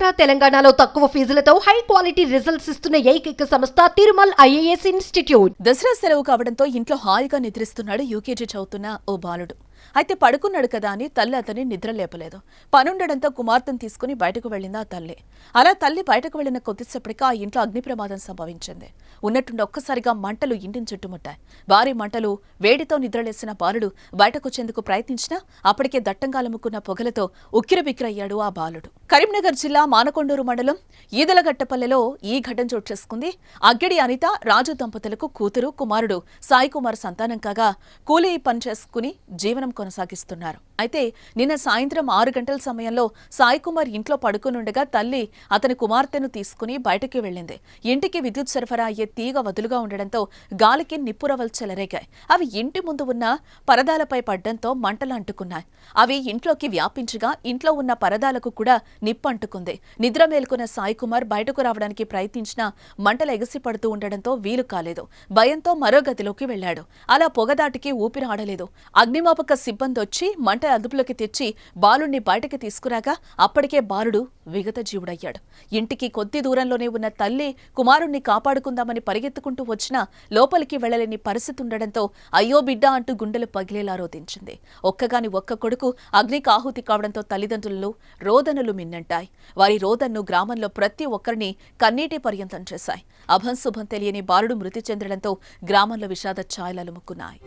ఆంధ్ర తెలంగాణలో తక్కువ ఫీజులతో high quality results ఇస్తున్న ఏకైక సంస్థ తిరుమల్ ఐఏఎస్ ఇన్స్టిట్యూట్. దసరా సెలవు కావడంతో ఇంట్లో హాయిగా నిద్రిస్తున్నాడు యూకేజీ చదువుతున్న ఓ బాలుడు. అయితే పడుకున్నాడు కదా అని తల్లి అతన్ని నిద్ర లేపలేదు. పనుండడంతో కుమార్తెను తీసుకుని బయటకు వెళ్ళింది ఆ తల్లి. అలా తల్లి బయటకు వెళ్ళిన కొద్దిసేపటికి ఆ ఇంట్లో అగ్ని ప్రమాదం సంభవించింది. ఉన్నట్టుండి ఒక్కసారిగా మంటలు ఇంటిని చుట్టుముట్టాయి. భారీ మంటలు వేడితో నిద్రలేసిన బాలుడు బయటకొచ్చేందుకు ప్రయత్నించినా అప్పటికే దట్టంగా అలుముకున్న పొగలతో ఉక్కిరబిక్కిరయ్యాడు ఆ బాలుడు. కరీంనగర్ జిల్లా మానకొండూరు మండలం ఈదలగట్టపల్లెలో ఈ ఘటన చోటు చేసుకుంది. అగ్గిడి అనిత రాజు దంపతులకు కూతురు కుమారుడు సాయికుమార్ సంతానం కాగా కూలీ పని చేసుకుని జీవనం కొనసాగిస్తున్నారు. అయితే నిన్న సాయంత్రం ఆరు గంటల సమయంలో సాయి కుమార్ ఇంట్లో పడుకునుండగా తల్లి అతని కుమార్తెను తీసుకుని బయటకి వెళ్ళింది. ఇంటికి విద్యుత్ సరఫరా అయ్యే తీగ వదులుగా ఉండడంతో గాలికి నిప్పురవలు చెలరేగాయి అవి ఇంటి ముందు ఉన్న పరదాలపై పడ్డంతో మంటలు అంటుకున్నాయి. అవి ఇంట్లోకి వ్యాపించగా ఇంట్లో ఉన్న పరదాలకు కూడా నిప్పు అంటుకుంది. నిద్ర మేల్కొన్న సాయి కుమార్ బయటకు రావడానికి ప్రయత్నించినా మంటలు ఎగసి పడుతూ ఉండడంతో వీలు కాలేదు. భయంతో మరో గదిలోకి వెళ్ళాడు అలా పొగదాటికి ఊపిరాడలేదు అగ్నిమాపక సిబ్బంది వచ్చి మంట అదుపులోకి తెచ్చి బాలుణ్ణి బయటకి తీసుకురాగా అప్పటికే బాలుడు విగత జీవుడయ్యాడు ఇంటికి కొద్ది దూరంలోనే ఉన్న తల్లి కుమారుణ్ణి కాపాడుకుందామని పరిగెత్తుకుంటూ వచ్చినా లోపలికి వెళ్ళలేని పరిస్థితి ఉండడంతో అయ్యో బిడ్డ అంటూ గుండెలు పగిలేలా రోధించింది. ఒక్కగాని ఒక్క కొడుకు అగ్నికి ఆహుతి కావడంతో తల్లిదండ్రులు రోదనలు మిన్నంటాయి. వారి రోదన్ను గ్రామంలో ప్రతి ఒక్కరిని కన్నీటి పర్యంతం చేశాయి. అభంశుభం తెలియని బాలుడు మృతి చెందడంతో గ్రామంలో విషాద ఛాయలు అలుముకున్నాయి